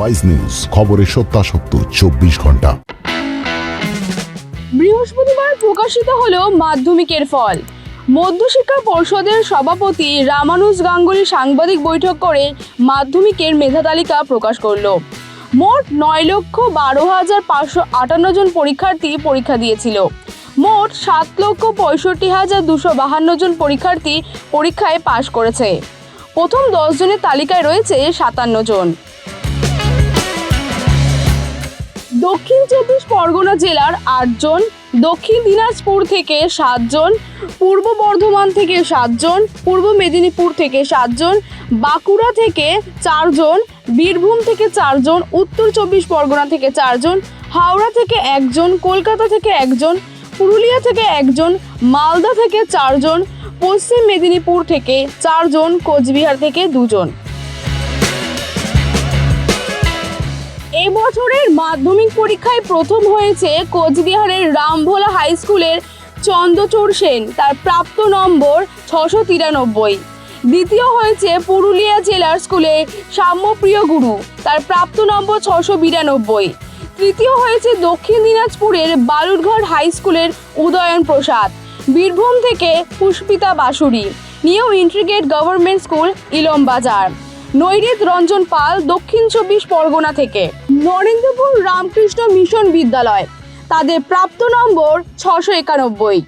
Wise news খবরের সত্যাসত্য, চব্বিশ ঘণ্টা। বৃহস্পতিবার প্রকাশিত হল মাধ্যমিকের ফল। মধ্যশিক্ষা পর্ষদের সভাপতি রামানুজ গাঙ্গুলি সাংবাদিক বৈঠক করে মাধ্যমিকের মেধা তালিকা প্রকাশ করল। মোট নয় লক্ষ বারো হাজার পাঁচশো আটান্ন জন পরীক্ষার্থী পরীক্ষা দিয়েছিল। মোট সাত লক্ষ পঁয়ষট্টি হাজার দুশো বাহান্ন জন পরীক্ষার্থী পরীক্ষায় পাশ করেছে। প্রথম দশ জনের তালিকায় রয়েছে সাতান্ন জন। দক্ষিণ চব্বিশ পরগনা জেলার আটজন, দক্ষিণ দিনাজপুর থেকে সাতজন, পূর্ব বর্ধমান থেকে সাতজন, পূর্ব মেদিনীপুর থেকে সাতজন, বাঁকুড়া থেকে চারজন, বীরভূম থেকে চারজন, উত্তর চব্বিশ পরগনা থেকে চারজন, হাওড়া থেকে একজন, কলকাতা থেকে একজন, পুরুলিয়া থেকে একজন, মালদা থেকে চারজন, পশ্চিম মেদিনীপুর থেকে চারজন, কোচবিহার থেকে দুজন। এই বছরের মাধ্যমিক পরীক্ষায় প্রথম হয়েছে কোচবিহারের রামভোলা হাই স্কুলের চন্দ্রচূড় সেন। তার প্রাপ্ত নম্বর ছশো তিরানব্বই। দ্বিতীয় হয়েছে পুরুলিয়া জেলার স্কুলে সাম্যপ্রিয় গুরু। তার প্রাপ্ত নম্বর ছশো বিরানব্বই। তৃতীয় হয়েছে দক্ষিণ দিনাজপুরের বালুরঘাট হাই স্কুলের উদয়ন প্রসাদ। বীরভূম থেকে Pushpita Basuri new integrated government school Ilambazar Nairit Ranjan পাল দক্ষিণ চব্বিশ পরগনা থেকে। নরেন্দ্রপুর রামকৃষ্ণ মিশন বিদ্যালয়। তাদের প্রাপ্ত নম্বর ছশো একানব্বই।